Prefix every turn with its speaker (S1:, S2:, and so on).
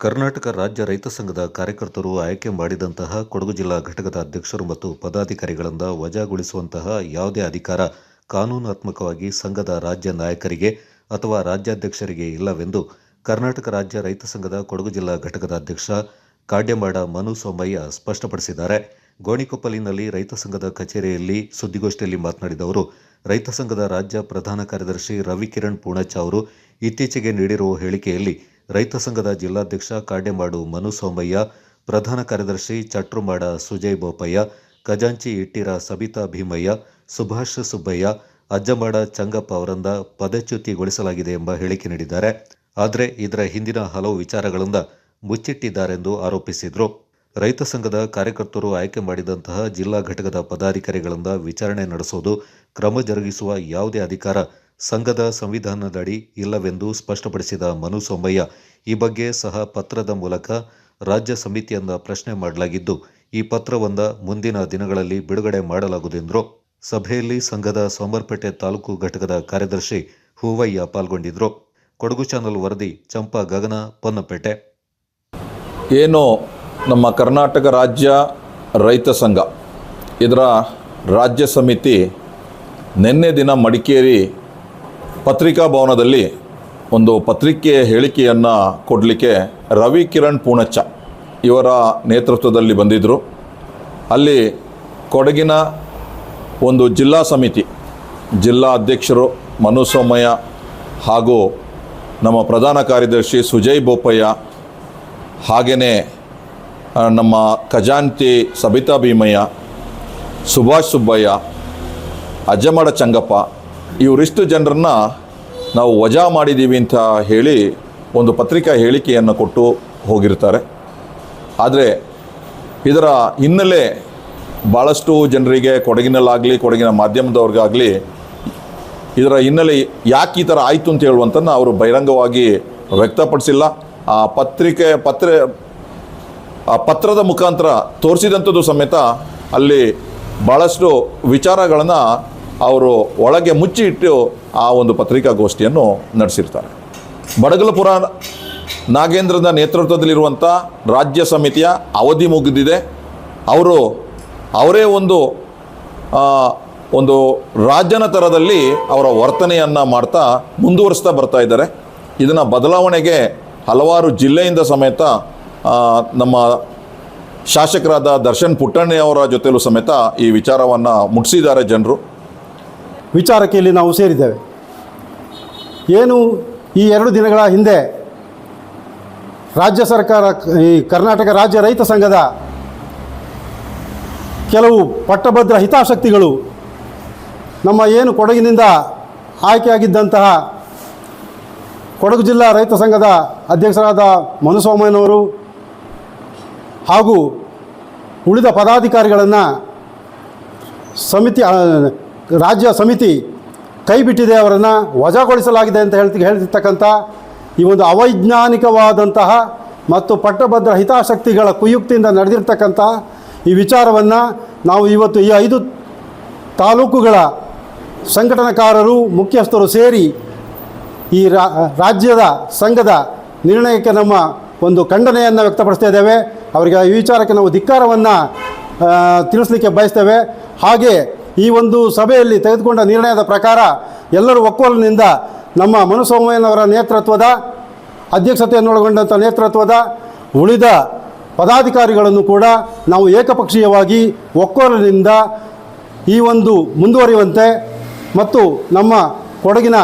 S1: ಕರ್ನಾಟಕ ರಾಜ್ಯ ರೈತ ಸಂಘದ ಕಾರ್ಯಕರ್ತರು ಆಯ್ಕೆ ಮಾಡಿದಂತಹ ಕೊಡಗು ಜಿಲ್ಲಾ ಘಟಕದ ಅಧ್ಯಕ್ಷರು ಮತ್ತು ಪದಾಧಿಕಾರಿಗಳಿಂದ ವಜಾಗೊಳಿಸುವಂತಹ ಯಾವುದೇ ಅಧಿಕಾರ ಕಾನೂನಾತ್ಮಕವಾಗಿ ಸಂಘದ ರಾಜ್ಯ ನಾಯಕರಿಗೆ ಅಥವಾ ರಾಜ್ಯಾಧ್ಯಕ್ಷರಿಗೆ ಇಲ್ಲವೆಂದು ಕರ್ನಾಟಕ ರಾಜ್ಯ ರೈತ ಸಂಘದ ಕೊಡಗು ಜಿಲ್ಲಾ ಘಟಕದ ಅಧ್ಯಕ್ಷ ಕಾಡ್ಯಮಾಡ ಮನು ಸೋಮಯ್ಯ ಸ್ಪಷ್ಟಪಡಿಸಿದ್ದಾರೆ. ಗೋಣಿಕೊಪ್ಪಲಿನಲ್ಲಿ ರೈತ ಸಂಘದ ಕಚೇರಿಯಲ್ಲಿ ಸುದ್ದಿಗೋಷ್ಠಿಯಲ್ಲಿ ಮಾತನಾಡಿದ ಅವರು, ರೈತ ಸಂಘದ ರಾಜ್ಯ ಪ್ರಧಾನ ಕಾರ್ಯದರ್ಶಿ ರವಿಕಿರಣ್ ಪೂಣಚ್ಚ ಅವರು ಇತ್ತೀಚೆಗೆ ನೀಡಿರುವ ಹೇಳಿಕೆಯಲ್ಲಿ ರೈತ ಸಂಘದ ಜಿಲ್ಲಾಧ್ಯಕ್ಷ ಕಾಡ್ಯಮಾಡು ಮನು ಸೋಮಯ್ಯ, ಪ್ರಧಾನ ಕಾರ್ಯದರ್ಶಿ ಚಟ್ರುಮಾಡ ಸುಜಯ್ ಬೋಪಯ್ಯ, ಖಜಾಂಚಿ ಇಟ್ಟಿರ ಸಬಿತಾ ಭೀಮಯ್ಯ, ಸುಭಾಷ್ ಸುಬ್ಬಯ್ಯ, ಅಜ್ಜಮಾಡ ಚಂಗಪ್ಪ ಅವರಿಂದ ಪದಚ್ಯುತಿಗೊಳಿಸಲಾಗಿದೆ ಎಂಬ ಹೇಳಿಕೆ ನೀಡಿದ್ದಾರೆ. ಆದರೆ ಇದರ ಹಿಂದಿನ ಹಲವು ವಿಚಾರಗಳಿಂದ ಮುಚ್ಚಿಟ್ಟಿದ್ದಾರೆಂದು ಆರೋಪಿಸಿದರು. ರೈತ ಸಂಘದ ಕಾರ್ಯಕರ್ತರು ಆಯ್ಕೆ ಮಾಡಿದಂತಹ ಜಿಲ್ಲಾ ಘಟಕದ ಪದಾಧಿಕಾರಿಗಳಿಂದ ವಿಚಾರಣೆ ನಡೆಸುವುದು ಕ್ರಮ ಜರುಗಿಸುವ ಯಾವುದೇ ಅಧಿಕಾರ ಸಂಘದ ಸಂವಿಧಾನದಡಿ ಇಲ್ಲವೆಂದು ಸ್ಪಷ್ಟಪಡಿಸಿದ ಮನು ಸೋಮಯ್ಯ ಈ ಬಗ್ಗೆ ಸಹ ಪತ್ರದ ಮೂಲಕ ರಾಜ್ಯ ಸಮಿತಿಯಿಂದ ಪ್ರಶ್ನೆ ಮಾಡಲಾಗಿದ್ದು, ಈ ಪತ್ರವೊಂದ ಮುಂದಿನ ದಿನಗಳಲ್ಲಿ ಬಿಡುಗಡೆ ಮಾಡಲಾಗುವುದೆಂದರು. ಸಭೆಯಲ್ಲಿ ಸಂಘದ ಸೋಮರ್ಪೇಟೆ ತಾಲೂಕು ಘಟಕದ ಕಾರ್ಯದರ್ಶಿ ಹೂವಯ್ಯ ಪಾಲ್ಗೊಂಡಿದ್ದರು. ಕೊಡಗು ಚಾನಲ್ ವರದಿ, ಚಂಪಾ ಗಗನ, ಪೊನ್ನಪೇಟೆ.
S2: ಏನು ನಮ್ಮ ಕರ್ನಾಟಕ ರಾಜ್ಯ ರೈತ ಸಂಘ, ಇದರ ರಾಜ್ಯ ಸಮಿತಿ ನಿನ್ನೆ ದಿನ ಮಡಿಕೇರಿ ಪತ್ರಿಕಾ ಭವನದಲ್ಲಿ ಒಂದು ಪತ್ರಿಕೆಯ ಹೇಳಿಕೆಯನ್ನು ಕೊಡಲಿಕ್ಕೆ ರವಿ ಕಿರಣ್ ಪೂಣಚ್ಚ ಇವರ ನೇತೃತ್ವದಲ್ಲಿ ಬಂದಿದ್ದರು ಅಲ್ಲಿ ಕೊಡಗಿನ ಒಂದು ಜಿಲ್ಲಾ ಸಮಿತಿ, ಜಿಲ್ಲಾ ಅಧ್ಯಕ್ಷರು ಮನುಸೋಮಯ್ಯ ಹಾಗೂ ನಮ್ಮ ಪ್ರಧಾನ ಕಾರ್ಯದರ್ಶಿ ಸುಜಯ್ ಬೋಪಯ್ಯ ಹಾಗೆಯೇ ನಮ್ಮ ಖಜಾಂತಿ ಸಬಿತಾ ಭೀಮಯ್ಯ, ಸುಭಾಷ್ ಸುಬ್ಬಯ್ಯ, ಅಜ್ಜಮಡ ಚಂಗಪ್ಪ ಇವರಿಷ್ಟು ಜನರನ್ನ ನಾವು ವಜಾ ಮಾಡಿದ್ದೀವಿ ಅಂತ ಹೇಳಿ ಒಂದು ಪತ್ರಿಕಾ ಹೇಳಿಕೆಯನ್ನು ಕೊಟ್ಟು ಹೋಗಿರ್ತಾರೆ. ಆದರೆ ಇದರ ಹಿನ್ನೆಲೆ ಭಾಳಷ್ಟು ಜನರಿಗೆ ಕೊಡಗಿನಲ್ಲಾಗಲಿ, ಕೊಡಗಿನ ಮಾಧ್ಯಮದವ್ರಿಗಾಗಲಿ ಇದರ ಹಿನ್ನೆಲೆ ಯಾಕೆ ಈ ಥರ ಆಯಿತು ಅಂತ ಹೇಳುವಂಥನ್ನು ಅವರು ಬಹಿರಂಗವಾಗಿ ವ್ಯಕ್ತಪಡಿಸಿಲ್ಲ. ಆ ಪತ್ರಿಕೆ, ಪತ್ರ, ಆ ಪತ್ರದ ಮುಖಾಂತರ ತೋರಿಸಿದಂಥದ್ದು ಸಮೇತ ಅಲ್ಲಿ ಭಾಳಷ್ಟು ವಿಚಾರಗಳನ್ನು ಅವರು ಒಳಗೆ ಮುಚ್ಚಿ ಇಟ್ಟು ಆ ಒಂದು ಪತ್ರಿಕಾಗೋಷ್ಠಿಯನ್ನು ನಡೆಸಿರ್ತಾರೆ. ಬಡಗಲಪುರ ನಾಗೇಂದ್ರದ ನೇತೃತ್ವದಲ್ಲಿರುವಂಥ ರಾಜ್ಯ ಸಮಿತಿಯ ಅವಧಿ ಮುಗಿದಿದೆ. ಅವರು ಅವರೇ ಒಂದು ಒಂದು ರಾಜನ ಥರದಲ್ಲಿ ಅವರ ವರ್ತನೆಯನ್ನು ಮಾಡ್ತಾ ಮುಂದುವರಿಸ್ತಾ ಬರ್ತಾ ಇದ್ದಾರೆ. ಇದನ್ನು ಬದಲಾವಣೆಗೆ ಹಲವಾರು ಜಿಲ್ಲೆಯಿಂದ ಸಮೇತ ನಮ್ಮ ಶಾಸಕರಾದ ದರ್ಶನ್ ಪುಟ್ಟಣ್ಣಿ ಅವರ ಜೊತೆಲೂ ಸಮೇತ ಈ ವಿಚಾರವನ್ನು ಮುಟ್ಟಿಸಿದ್ದಾರೆ ಜನರು.
S3: ವಿಚಾರಕ್ಕೆ ಇಲ್ಲಿ ನಾವು ಸೇರಿದ್ದೇವೆ. ಏನು ಈ ಎರಡು ದಿನಗಳ ಹಿಂದೆ ರಾಜ್ಯ ಸರ್ಕಾರ, ಈ ಕರ್ನಾಟಕ ರಾಜ್ಯ ರೈತ ಸಂಘದ ಕೆಲವು ಪಟ್ಟಭದ್ರ ಹಿತಾಸಕ್ತಿಗಳು ನಮ್ಮ ಏನು ಕೊಡಗಿನಿಂದ ಆಯ್ಕೆಯಾಗಿದ್ದಂತಹ ಕೊಡಗು ಜಿಲ್ಲಾ ರೈತ ಸಂಘದ ಅಧ್ಯಕ್ಷರಾದ ಮನುಸ್ವಾಮಯ್ಯನವರು ಹಾಗೂ ಉಳಿದ ಪದಾಧಿಕಾರಿಗಳನ್ನು ಸಮಿತಿ ರಾಜ್ಯ ಸಮಿತಿ ಕೈ ಬಿಟ್ಟಿದೆ ಅವರನ್ನು ವಜಾಗೊಳಿಸಲಾಗಿದೆ ಅಂತ ಹೇಳ್ತಿ ಹೇಳ್ತಿರ್ತಕ್ಕಂಥ ಈ ಒಂದು ಅವೈಜ್ಞಾನಿಕವಾದಂತಹ ಮತ್ತು ಪಟ್ಟಭದ್ರ ಹಿತಾಸಕ್ತಿಗಳ ಕುಯುಕ್ತಿಯಿಂದ ನಡೆದಿರ್ತಕ್ಕಂಥ ಈ ವಿಚಾರವನ್ನು ನಾವು ಇವತ್ತು ಈ ಐದು ತಾಲೂಕುಗಳ ಸಂಘಟನಾಕಾರರು, ಮುಖ್ಯಸ್ಥರು ಸೇರಿ ಈ ರಾಜ್ಯದ ಸಂಘದ ನಿರ್ಣಯಕ್ಕೆ ನಮ್ಮ ಒಂದು ಖಂಡನೆಯನ್ನು ವ್ಯಕ್ತಪಡಿಸ್ತಾ ಇದ್ದೇವೆ. ಅವರಿಗೆ ಈ ವಿಚಾರಕ್ಕೆ ನಾವು ಧಿಕ್ಕಾರವನ್ನು ತಿಳಿಸ್ಲಿಕ್ಕೆ ಬಯಸ್ತೇವೆ. ಹಾಗೆ ಈ ಒಂದು ಸಭೆಯಲ್ಲಿ ತೆಗೆದುಕೊಂಡ ನಿರ್ಣಯದ ಪ್ರಕಾರ ಎಲ್ಲರೂ ಒಕ್ಕೊಲಿನಿಂದ ನಮ್ಮ ಮನುಸೋಮಯ್ಯನವರ ನೇತೃತ್ವದ ಅಧ್ಯಕ್ಷತೆಯನ್ನೊಳಗೊಂಡಂಥ ನೇತೃತ್ವದ, ಉಳಿದ ಪದಾಧಿಕಾರಿಗಳನ್ನು ಕೂಡ ನಾವು ಏಕಪಕ್ಷೀಯವಾಗಿ ಒಕ್ಕೋಲಿನಿಂದ ಈ ಒಂದು ಮುಂದುವರಿಯುವಂತೆ ಮತ್ತು ನಮ್ಮ ಕೊಡಗಿನ